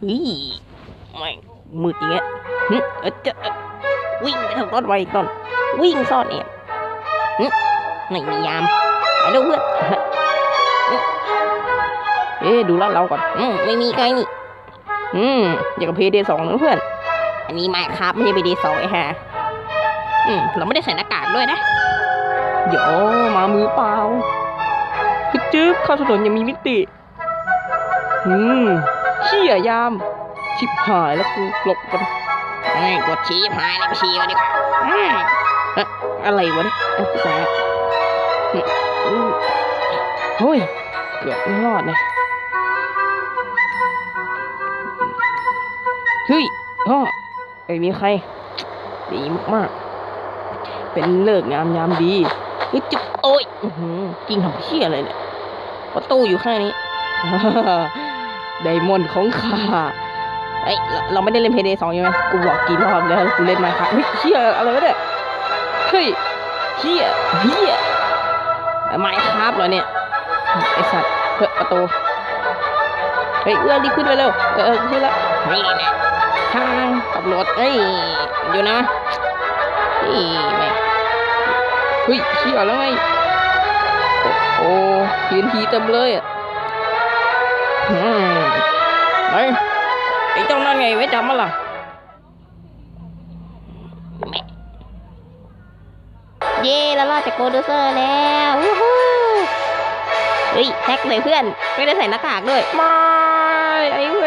เฮ้ยไม่มืดอย่างเงี้ยหึเออจะวิ่งไปทางรถไวอีกต้นวิ่งซ่อนแอบหึไม่มียามไปเร็วเพื่อนเอ๊ะดูลาดเราก่อนอืมไม่มีใครนี่ อืมอย่างกับเพย์เดย์สองนะเพื่อน อันนี้ไม่ครับไม่ใช่เพเดย์สองไอ้ห่าอืมเราไม่ได้ใส่หน้ากากด้วยนะเดี๋ยวมามือเปล่า จึ๊บเข้าถนนยังมีมิติ อืมเชี่ยยาม ชิบหายแล้วกูหลบกันไอ้ยกดชี้หายเลยไปชี้กันดีกว่าอืมเอ๊ะอะไรวะเนี่ยเอ๊ะแสบอืมอืมเฮ้ย เกือบไม่รอดนะเฮ้ยพ่อไม่มีใคร ดีมากๆ เป็นเลิกงามยามดีเฮ้ยจุ๊บโอ้ยอื้อหือกิงทำเพี้ยอะไรเนี่ย ประตูอยู่ข้างนี้ไดมอนด์ของข้าเอ้ยเราไม่ได้เล่นเพย์เดย์สองใช่ไหมกูบอกกี่รอบแล้วกูเล่นมาครับเฮ้ยเชี่ยอะไรวะเนี่ยเฮ้ยเชี่ยเฮียไม้ครับเหรอเนี่ยไอสัตว์เฮ้ยประตูเฮ้ยเอื้อนรีบขึ้นไปเร็วเออขึ้นแล้วนี่แนะทางขับรถเอ้ยอยู่นะนี่แม่เฮ้ยเชี่ยแล้วไง โอ้โอ้ทีนทีเต็มเลยอะอืมไอ้ไอ้เจ้านั่นไงไว้จำมันล่ะเย่แล้วรอดจากโปรดิวเซอร์แล้ววู้ฮู้เฮ้ยแท็กเลยเพื่อน ไม่ได้ใส่หน้ากากด้วย ไม่ ไอ้เว